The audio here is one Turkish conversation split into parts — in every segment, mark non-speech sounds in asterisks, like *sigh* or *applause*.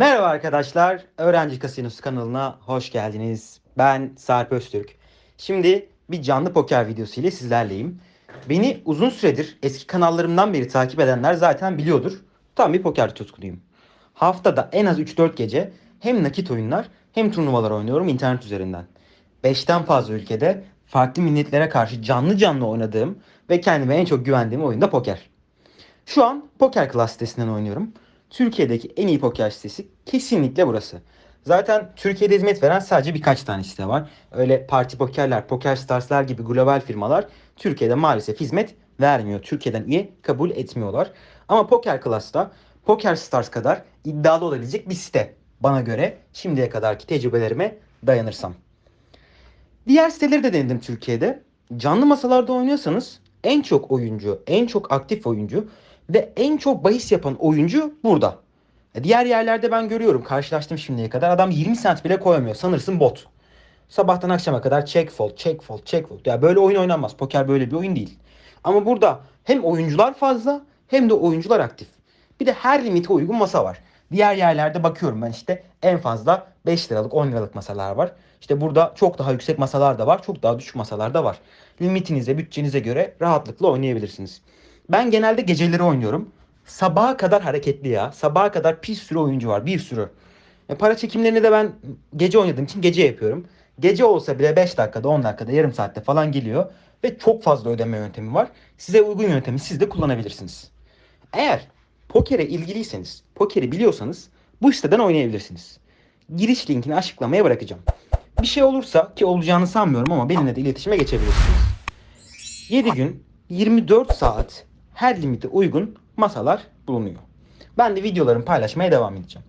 Merhaba arkadaşlar, Öğrenci Kasinosu kanalına hoş geldiniz. Ben Sarp Öztürk. Şimdi bir canlı poker videosu ile sizlerleyim. Beni uzun süredir eski kanallarımdan beri takip edenler zaten biliyordur. Tam bir poker tutkunuyum. Haftada en az 3-4 gece hem nakit oyunlar hem turnuvalar oynuyorum internet üzerinden. 5'ten fazla ülkede farklı milletlere karşı canlı canlı oynadığım ve kendime en çok güvendiğim oyun da poker. Şu an Poker Class oynuyorum. Türkiye'deki en iyi poker sitesi kesinlikle burası. Zaten Türkiye'de hizmet veren sadece birkaç tane site var. Öyle parti pokerler, poker starslar gibi global firmalar Türkiye'de maalesef hizmet vermiyor. Türkiye'den iyi kabul etmiyorlar. Ama Poker Class'ta Poker Stars kadar iddialı olabilecek bir site. Bana göre şimdiye kadarki tecrübelerime dayanırsam. Diğer siteleri de denedim Türkiye'de. Canlı masalarda oynuyorsanız en çok oyuncu, en çok aktif oyuncu ve en çok bahis yapan oyuncu burada. E, Diğer yerlerde ben görüyorum, karşılaştım şimdiye kadar. Adam 20 sent bile koyamıyor. Sanırsın bot. Sabahtan akşama kadar check fold, check fold, check fold. Ya böyle oyun oynanmaz. Poker böyle bir oyun değil. Ama burada hem oyuncular fazla hem de oyuncular aktif. Bir de her limite uygun masa var. Diğer yerlerde bakıyorum ben işte en fazla 5 liralık 10 liralık masalar var. İşte burada çok daha yüksek masalar da var. Çok daha düşük masalar da var. Limitinize, bütçenize göre rahatlıkla oynayabilirsiniz. Ben genelde geceleri oynuyorum. Sabaha kadar hareketli ya. Sabaha kadar bir sürü oyuncu var. Bir sürü. E, para çekimlerini de ben gece oynadığım için gece yapıyorum. Gece olsa bile 5 dakikada, 10 dakikada, yarım saatte falan geliyor. Ve çok fazla ödeme yöntemi var. Size uygun yöntemi siz de kullanabilirsiniz. Eğer pokere ilgiliyseniz, pokeri biliyorsanız bu siteden oynayabilirsiniz. Giriş linkini açıklamaya bırakacağım. Bir şey olursa ki olacağını sanmıyorum ama benimle de iletişime geçebilirsiniz. 7 gün 24 saat her limite uygun masalar bulunuyor. Ben de videolarımı paylaşmaya devam edeceğim.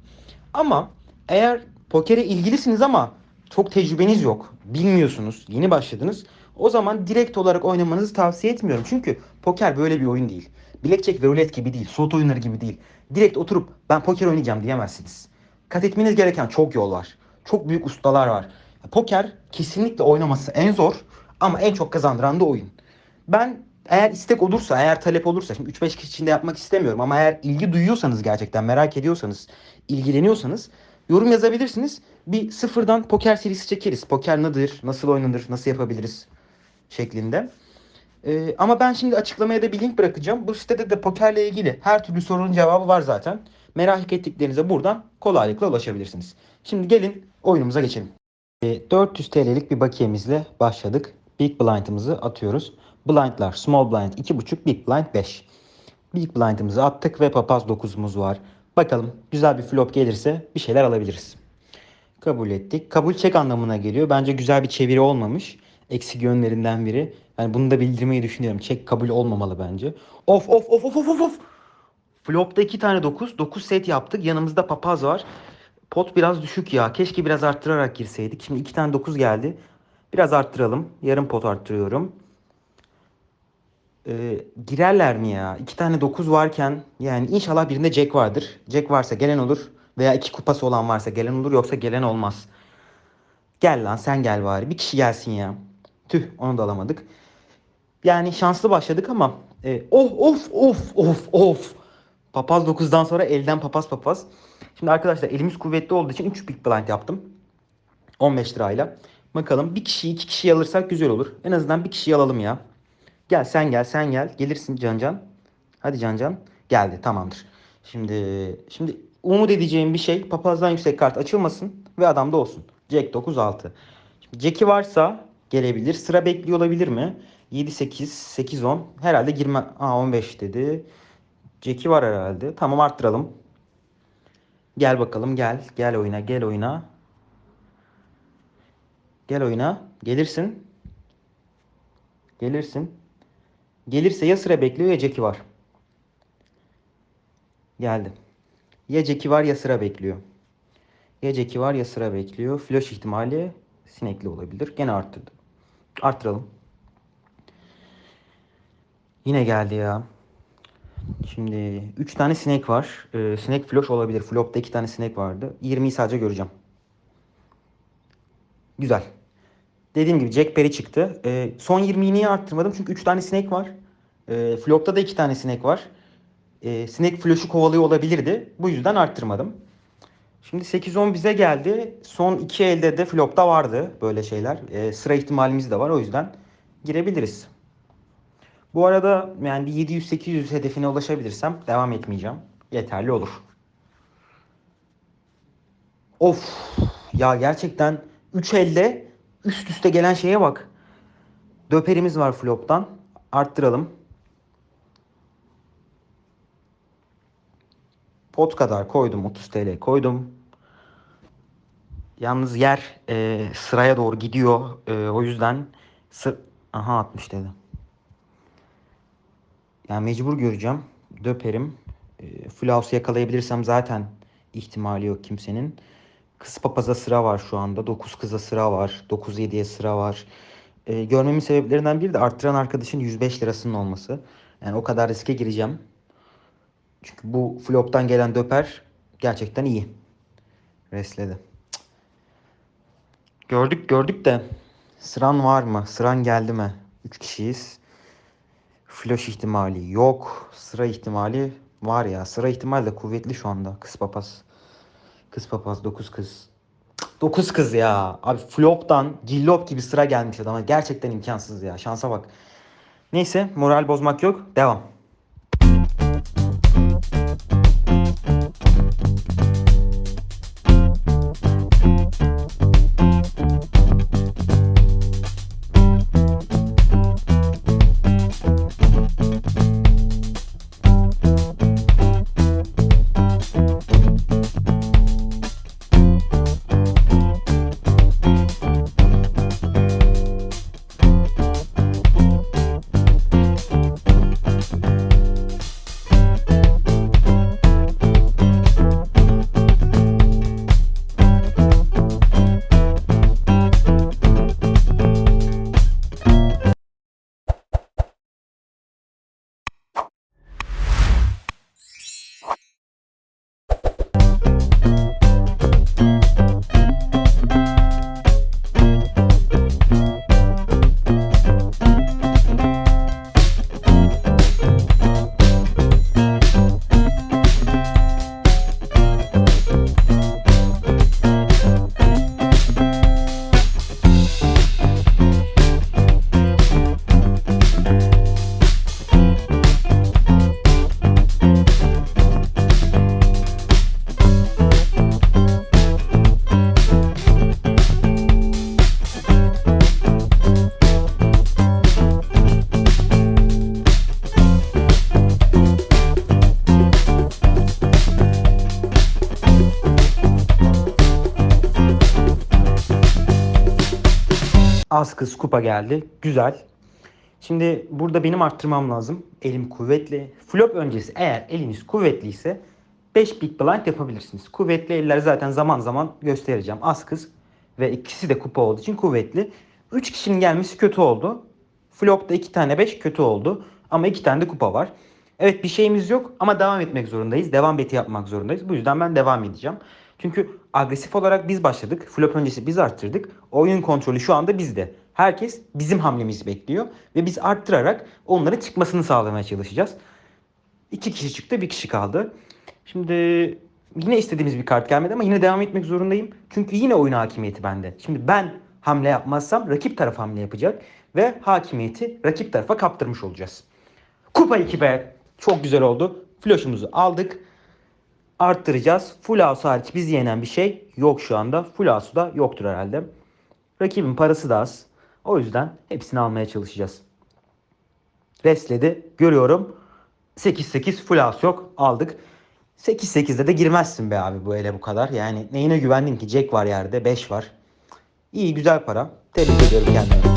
Ama eğer pokere ilgilisiniz ama çok tecrübeniz yok, bilmiyorsunuz, yeni başladınız. O zaman direkt olarak oynamanızı tavsiye etmiyorum. Çünkü poker böyle bir oyun değil. Blackjack ve rulet gibi değil, slot oyunları gibi değil. Direkt oturup ben poker oynayacağım diyemezsiniz. Kat etmeniz gereken çok yol var. Çok büyük ustalar var. Poker kesinlikle oynaması en zor ama en çok kazandıran da oyun. Ben eğer istek olursa, eğer talep olursa, şimdi 3-5 kişi içinde yapmak istemiyorum ama eğer ilgi duyuyorsanız gerçekten, merak ediyorsanız, ilgileniyorsanız yorum yazabilirsiniz. Bir sıfırdan poker serisi çekeriz. Poker nedir, nasıl oynanır, nasıl yapabiliriz şeklinde. Ee, ama ben şimdi açıklamaya da bir link bırakacağım. Bu sitede de pokerle ilgili her türlü sorunun cevabı var zaten. Merak ettiklerinize buradan kolaylıkla ulaşabilirsiniz. Şimdi gelin oyunumuza geçelim. Ee, 400 TL'lik bir bakiyemizle başladık. Big blind'ımızı atıyoruz. Blind'lar small blind 2.5, big blind 5. Big blind'ımızı attık ve papaz 9'umuz var. Bakalım güzel bir flop gelirse bir şeyler alabiliriz. Kabul ettik. Kabul çek anlamına geliyor. Bence güzel bir çeviri olmamış. Eksik yönlerinden biri. Yani bunu da bildirmeyi düşünüyorum. Çek kabul olmamalı bence. Of of of of of of. Flop'ta 2 tane 9. 9 set yaptık. Yanımızda papaz var. Pot biraz düşük ya. Keşke biraz arttırarak girseydik. Şimdi 2 tane 9 geldi. Biraz arttıralım. Yarım pot arttırıyorum. Ee, girerler mi ya? İki tane 9 varken yani inşallah birinde Jack vardır. Jack varsa gelen olur. Veya iki kupası olan varsa gelen olur. Yoksa gelen olmaz. Gel lan sen gel bari. Bir kişi gelsin ya. Tüh onu da alamadık. Yani şanslı başladık ama e, of of of of of. Papaz 9'dan sonra elden papaz papaz. Şimdi arkadaşlar elimiz kuvvetli olduğu için 3 big blind yaptım. 15 lirayla. Bakalım bir kişiyi iki kişiyi alırsak güzel olur. En azından bir kişiyi alalım ya. Gel sen gel sen gel. Gelirsin Can Can. Hadi Can Can. Geldi tamamdır. Şimdi şimdi umut edeceğim bir şey papazdan yüksek kart açılmasın ve adamda olsun. Jack 9 6. Şimdi Jack'i varsa gelebilir. Sıra bekliyor olabilir mi? 7 8 8 10. Herhalde girme. Aa 15 dedi. Jack'i var herhalde. Tamam arttıralım. Gel bakalım gel. Gel oyuna gel oyuna. Gel oyuna. Gelirsin. Gelirsin. Gelirse ya sıra bekliyor ya Jack'i var. Geldi. Ya Jack'i var ya sıra bekliyor. Ya Jack'i var ya sıra bekliyor. Flash ihtimali sinekli olabilir. Gene arttırdı. Arttıralım. Yine geldi ya. Şimdi 3 tane sinek var. Ee, sinek flash olabilir. Flop'ta 2 tane sinek vardı. 20'yi sadece göreceğim. Güzel. Dediğim gibi Jack Perry çıktı. Ee, son 20'yi niye arttırmadım? Çünkü 3 tane sinek var. Ee, Flop'ta da 2 tane sinek var. Ee, sinek flash'u kovalıyor olabilirdi. Bu yüzden arttırmadım. Şimdi 8-10 bize geldi. Son iki elde de flopta vardı böyle şeyler. Ee, sıra ihtimalimiz de var o yüzden girebiliriz. Bu arada yani bir 700-800 hedefine ulaşabilirsem devam etmeyeceğim. Yeterli olur. Of ya gerçekten 3 elde üst üste gelen şeye bak. Döperimiz var flop'tan. Arttıralım. Pot kadar koydum. 30 TL koydum. Yalnız yer e, sıraya doğru gidiyor. E, o yüzden sır... Aha 60 dedi. Yani mecbur göreceğim. Döperim. E, house yakalayabilirsem zaten ihtimali yok kimsenin. Kız papaza sıra var şu anda. 9 kıza sıra var. 9-7'ye sıra var. E, görmemin sebeplerinden biri de arttıran arkadaşın 105 lirasının olması. Yani o kadar riske gireceğim. Çünkü bu flop'tan gelen döper gerçekten iyi. Resledi. Gördük gördük de sıran var mı? Sıran geldi mi? 3 kişiyiz. Flash ihtimali yok. Sıra ihtimali var ya. Sıra ihtimali de kuvvetli şu anda. Kız papaz. Kız papaz 9 kız. 9 kız ya. Abi flop'tan cillop gibi sıra gelmiş adama. Gerçekten imkansız ya. Şansa bak. Neyse moral bozmak yok. Devam. Az kız kupa geldi. Güzel. Şimdi burada benim arttırmam lazım. Elim kuvvetli. Flop öncesi eğer eliniz kuvvetliyse 5 big blind yapabilirsiniz. Kuvvetli eller zaten zaman zaman göstereceğim. Az kız ve ikisi de kupa olduğu için kuvvetli. 3 kişinin gelmesi kötü oldu. Flop'ta 2 tane 5 kötü oldu. Ama 2 tane de kupa var. Evet bir şeyimiz yok ama devam etmek zorundayız. Devam beti yapmak zorundayız. Bu yüzden ben devam edeceğim. Çünkü agresif olarak biz başladık. Flop öncesi biz arttırdık. Oyun kontrolü şu anda bizde. Herkes bizim hamlemizi bekliyor. Ve biz arttırarak onların çıkmasını sağlamaya çalışacağız. İki kişi çıktı, bir kişi kaldı. Şimdi yine istediğimiz bir kart gelmedi ama yine devam etmek zorundayım. Çünkü yine oyun hakimiyeti bende. Şimdi ben hamle yapmazsam rakip taraf hamle yapacak. Ve hakimiyeti rakip tarafa kaptırmış olacağız. Kupa 2 be. Çok güzel oldu. Flash'ımızı aldık. Arttıracağız. Full house hariç bizi yenen bir şey yok şu anda. Full house'u da yoktur herhalde. Rakibin parası da az. O yüzden hepsini almaya çalışacağız. Restledi. Görüyorum. 8-8 full house yok. Aldık. 8-8'de de girmezsin be abi bu ele bu kadar. Yani neyine güvendin ki? Jack var yerde. 5 var. İyi güzel para. Tebrik ediyorum kendimi.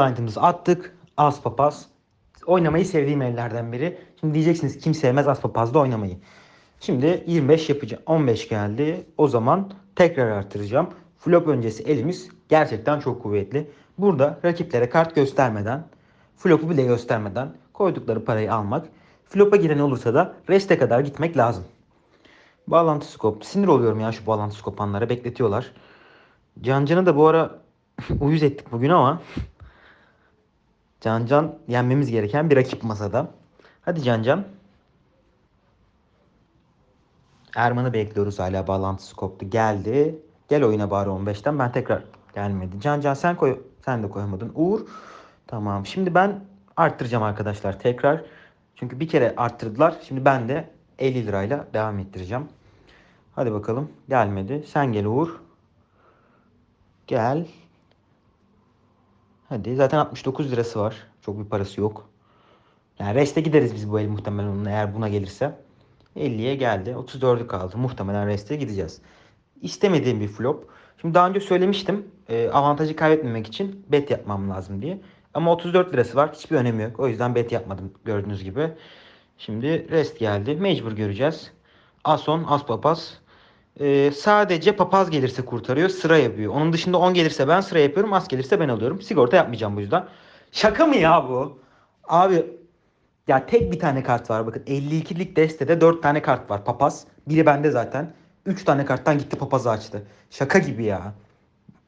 Blind'ımızı attık. Az papaz. Oynamayı sevdiğim ellerden biri. Şimdi diyeceksiniz kim sevmez az papazda oynamayı. Şimdi 25 yapacağım. 15 geldi. O zaman tekrar artıracağım. Flop öncesi elimiz gerçekten çok kuvvetli. Burada rakiplere kart göstermeden, flopu bile göstermeden koydukları parayı almak. Flopa giren olursa da reste kadar gitmek lazım. Bağlantısı koptu. Sinir oluyorum ya şu bağlantısı kopanlara. Bekletiyorlar. Cancan'ı da bu ara *laughs* uyuz ettik bugün ama Cancan yenmemiz gereken bir rakip masada. Hadi Cancan. Erman'ı bekliyoruz hala bağlantısı koptu. Geldi. Gel oyuna bari 15'ten. Ben tekrar gelmedi. Can Can sen koy. Sen de koyamadın. Uğur. Tamam. Şimdi ben arttıracağım arkadaşlar tekrar. Çünkü bir kere arttırdılar. Şimdi ben de 50 lirayla devam ettireceğim. Hadi bakalım. Gelmedi. Sen gel Uğur. Gel. Hadi. Zaten 69 lirası var. Çok bir parası yok. Yani reste gideriz biz bu el muhtemelen onunla eğer buna gelirse. 50'ye geldi. 34'ü kaldı. Muhtemelen reste gideceğiz. İstemediğim bir flop. Şimdi daha önce söylemiştim. e, avantajı kaybetmemek için bet yapmam lazım diye. Ama 34 lirası var. Hiçbir önemi yok. O yüzden bet yapmadım gördüğünüz gibi. Şimdi rest geldi. Mecbur göreceğiz. Ason, as papaz. E, sadece papaz gelirse kurtarıyor. Sıra yapıyor. Onun dışında 10 gelirse ben sıra yapıyorum. As gelirse ben alıyorum. Sigorta yapmayacağım bu yüzden. Şaka mı ya bu? Abi ya tek bir tane kart var bakın 52'lik destede 4 tane kart var papaz. Biri bende zaten. 3 tane karttan gitti papazı açtı. Şaka gibi ya.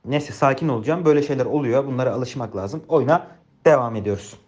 Neyse sakin olacağım. Böyle şeyler oluyor. Bunlara alışmak lazım. Oyuna devam ediyoruz.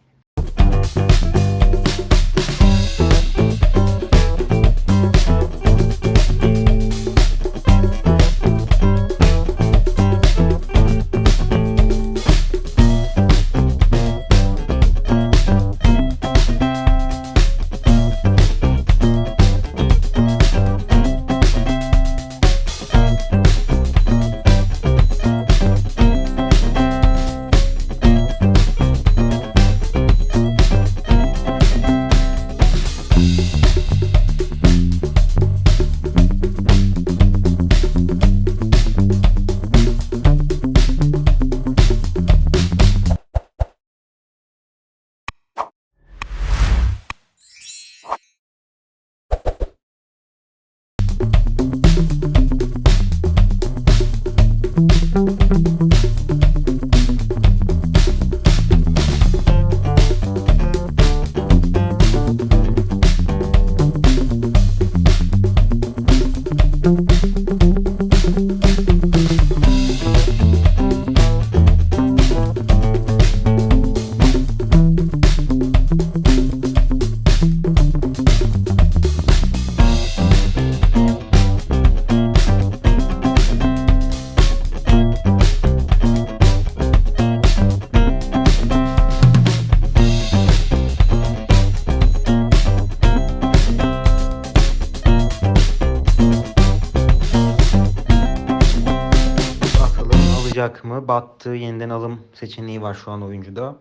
Battı. Yeniden alım seçeneği var şu an oyuncuda.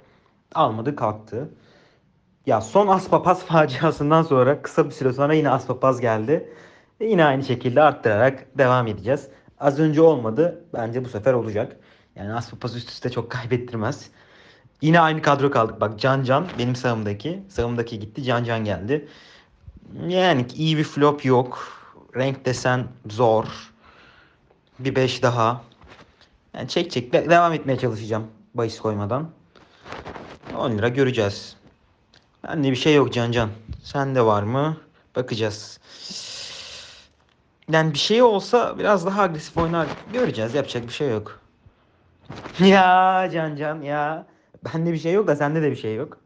Almadı kalktı. Ya son Aspapaz *laughs* faciasından sonra kısa bir süre sonra yine Aspapaz geldi. Ve yine aynı şekilde arttırarak devam edeceğiz. Az önce olmadı. Bence bu sefer olacak. Yani Aspapaz üst üste çok kaybettirmez. Yine aynı kadro kaldık. Bak Can Can benim sağımdaki. Sağımdaki gitti. Can Can geldi. Yani iyi bir flop yok. Renk desen zor. Bir 5 daha. Yani çek çek de- devam etmeye çalışacağım bahis koymadan. 10 lira göreceğiz. Bende bir şey yok Can Can. Sende var mı? Bakacağız. Yani bir şey olsa biraz daha agresif oynar. Göreceğiz. Yapacak bir şey yok. *laughs* Ya Can Can ya. Bende bir şey yok da sende de bir şey yok.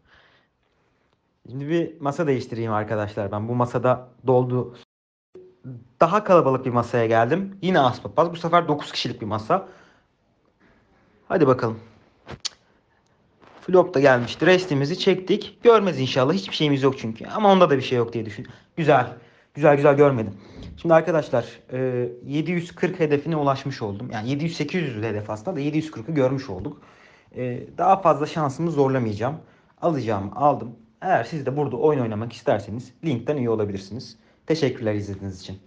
Şimdi bir masa değiştireyim arkadaşlar. Ben bu masada doldu. Daha kalabalık bir masaya geldim. Yine Aspapaz. Bu sefer 9 kişilik bir masa. Hadi bakalım. Flop da gelmişti. Restimizi çektik. Görmez inşallah. Hiçbir şeyimiz yok çünkü. Ama onda da bir şey yok diye düşün. Güzel. Güzel güzel görmedim. Şimdi arkadaşlar e, 740 hedefine ulaşmış oldum. Yani 700-800 hedef aslında da 740'ı görmüş olduk. E, daha fazla şansımı zorlamayacağım. Alacağımı aldım. Eğer siz de burada oyun oynamak isterseniz linkten üye olabilirsiniz. Teşekkürler izlediğiniz için.